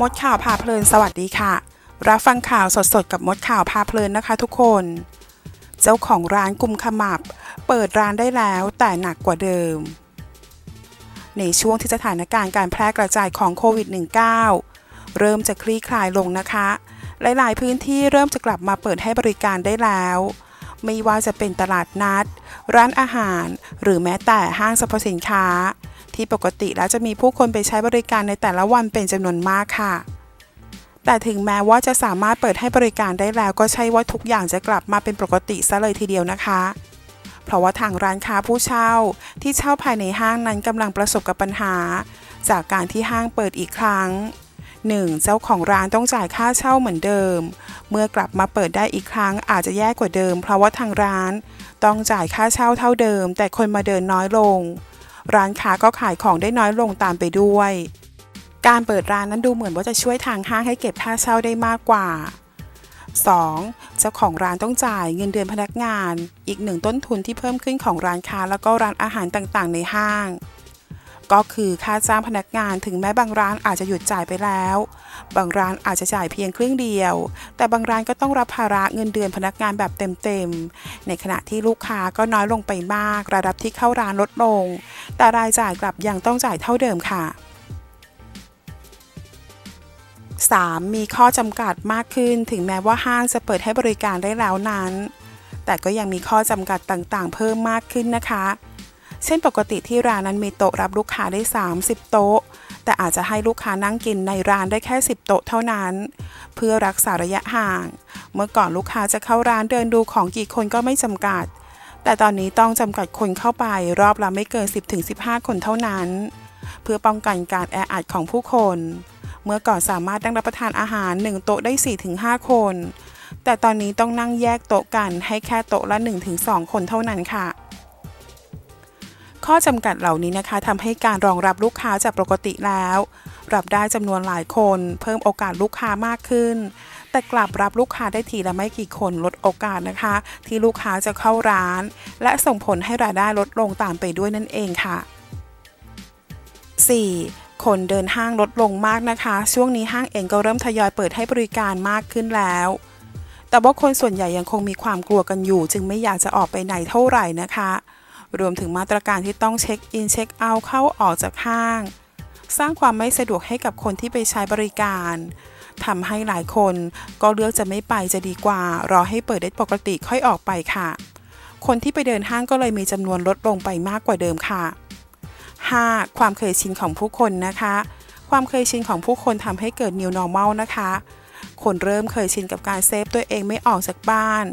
มดข่าวพาเพลินสวัสดีค่ะ รับฟังข่าวสดๆ กับมดข่าวพาเพลินนะคะทุกคน เจ้าของร้านกุมขมับ เปิดร้านได้แล้วแต่หนักกว่าเดิม ในช่วงที่สถานการณ์การแพร่กระจายของโควิด -19 เริ่มจะคลี่คลายลงนะคะ หลายๆ พื้นที่เริ่มจะกลับมาเปิดให้บริการได้แล้ว ไม่ว่าจะเป็นตลาดนัด ร้านอาหาร หรือแม้แต่ห้างสรรพสินค้า ที่ปกติแล้วจะมีผู้คนไปใช้บริการในแต่ละวันเป็นจำนวนมากค่ะ แต่ถึงแม้ว่าจะสามารถเปิดให้บริการได้แล้วก็ใช่ว่าทุกอย่างจะกลับมาเป็นปกติซะเลยทีเดียวนะคะ เพราะว่าทางร้านค้าผู้เช่า ที่เช่าภายในห้างนั้นกำลังประสบกับปัญหา จากการที่ห้างเปิดอีกครั้ง 1. เจ้าของร้านต้องจ่ายค่าเช่าเหมือนเดิม เมื่อกลับมาเปิดได้อีกครั้งอาจจะแย่กว่าเดิม เพราะว่าทางร้าน ต้องจ่ายค่าเช่าเท่าเดิม แต่คนมาเดินน้อยลง ร้านค้าก็ขายของได้น้อยลงตามไปด้วย การเปิดร้านนั้นดูเหมือนว่าจะช่วยทางห้างให้เก็บค่าเช่าได้มากกว่า 2. เจ้าของร้านต้องจ่ายเงินเดือนพนักงาน อีกหนึ่งต้นทุนที่เพิ่มขึ้นของร้านค้าแล้วก็ร้านอาหารต่างๆ ในห้าง ก็คือค่าจ้างพนักงานถึงแม้บางร้านอาจจะหยุดจ่ายไปแล้ว บางร้านอาจจะจ่ายเพียงครึ่งเดียว แต่บางร้านก็ต้องรับภาระเงินเดือนพนักงานแบบเต็มๆ ในขณะที่ลูกค้าก็น้อยลงไปมากระดับที่เข้าร้านลดลง แต่รายจ่ายกลับยังต้องจ่ายเท่าเดิมค่ะ 3. มีข้อจำกัดมากขึ้นถึงแม้ว่าห้างจะเปิดให้บริการได้แล้วนั้น แต่ก็ยังมีข้อจำกัดต่างๆ เพิ่มมากขึ้นนะคะ เช่นปกติที่ร้านนั้นมีโต๊ะรับลูกค้าได้ 30 โต๊ะ แต่อาจจะให้ลูกค้านั่งกินในร้านได้แค่ 10 โต๊ะเท่านั้น เพื่อรักษาระยะห่าง เมื่อก่อนลูกค้าจะเข้าร้านเดินดูของกี่คนก็ไม่จำกัด แต่ตอนนี้ต้องจำกัดคนเข้าไปรอบละไม่เกิน 10-15 คนเท่านั้น เพื่อป้องกันการแออัดของผู้คน เมื่อก่อนสามารถนั่งรับประทานอาหาร 1 โต๊ะได้ 4-5 คน แต่ตอนนี้ต้องนั่งแยกโต๊ะกันให้แค่โต๊ะละ 1-2 คนเท่านั้นค่ะ ข้อจำกัดเหล่านี้นะคะทำให้การรองรับลูกค้าจากปกติแล้ว รับได้จำนวนหลายคน เพิ่มโอกาสลูกค้ามากขึ้น แต่กลับรับลูกค้าได้ทีละไม่กี่คนลดโอกาสนะคะ ที่ลูกค้าจะเข้าร้าน และส่งผลให้รายได้ลดลงตามไปด้วยนั่นเองค่ะ 4. คนเดินห้างลดลงมากนะคะ ช่วงนี้ห้างเองก็เริ่มทยอยเปิดให้บริการมากขึ้นแล้ว แต่ว่าคนส่วนใหญ่ยังคงมีความกลัวกันอยู่ จึงไม่อยากจะออกไปไหนเท่าไหร่นะคะ รวมถึงมาตรการที่ต้องเช็คอินเช็คเอาท์เข้าออกจากห้าง สร้างความไม่สะดวกให้กับคนที่ไปใช้บริการ ทำให้หลายคนก็เลือกจะไม่ไปจะดีกว่า รอให้เปิดได้ปกติค่อยออกไปค่ะ คนที่ไปเดินห้างก็เลยมีจำนวนลดลงไปมากกว่าเดิมค่ะ 5. ความเคยชินของผู้คนนะคะ ความเคยชินของผู้คนทำให้เกิด new normal นะคะ คนเริ่มเคยชินกับการเซฟตัวเองไม่ออกจากบ้าน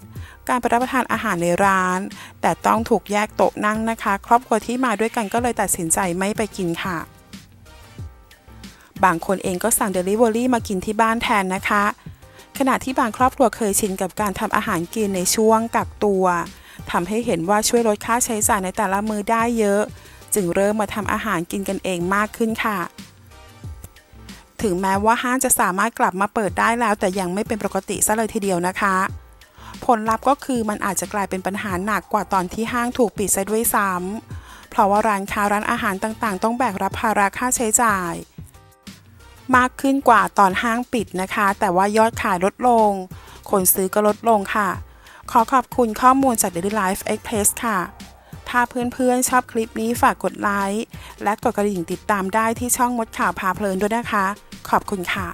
การไปรับประทานอาหารในร้าน แต่ต้องถูกแยกโต๊ะนั่งนะคะ ครอบครัวที่มาด้วยกันก็เลยตัดสินใจไม่ไปกินค่ะ บางคนเองก็สั่ง Delivery มากินที่บ้านแทนนะคะ ขณะที่บางครอบครัวเคยชินกับการทำอาหารกินในช่วงกักตัวทำให้เห็นว่าช่วยลดค่าใช้จ่ายในแต่ละมือได้เยอะ จึงเริ่มมาทำอาหารกินกันเองมากขึ้นค่ะ ถึงแม้ว่าห้างจะสามารถกลับมาเปิดได้แล้ว แต่ยังไม่เป็นปกติซะเลยทีเดียวนะคะ ผลลัพธ์ก็คือมันอาจจะกลายเป็นปัญหาหนักกว่าตอนที่ห้างถูกปิดซะด้วยซ้ำเพราะว่าร้านค้าร้านอาหารต่างๆ ต้องแบกรับภาระค่าใช้จ่าย มากขึ้นกว่าตอนห้างปิดนะคะ แต่ว่ายอดขายลดลง คนซื้อก็ลดลงค่ะ ขอขอบคุณข้อมูลจาก Daily Life Express ค่ะ ถ้าเพื่อนๆชอบคลิปนี้ฝากกดไลค์และกดกระดิ่งติดตามได้ที่ช่องมดข่าวพาเพลินด้วยนะคะ ขอบคุณค่ะ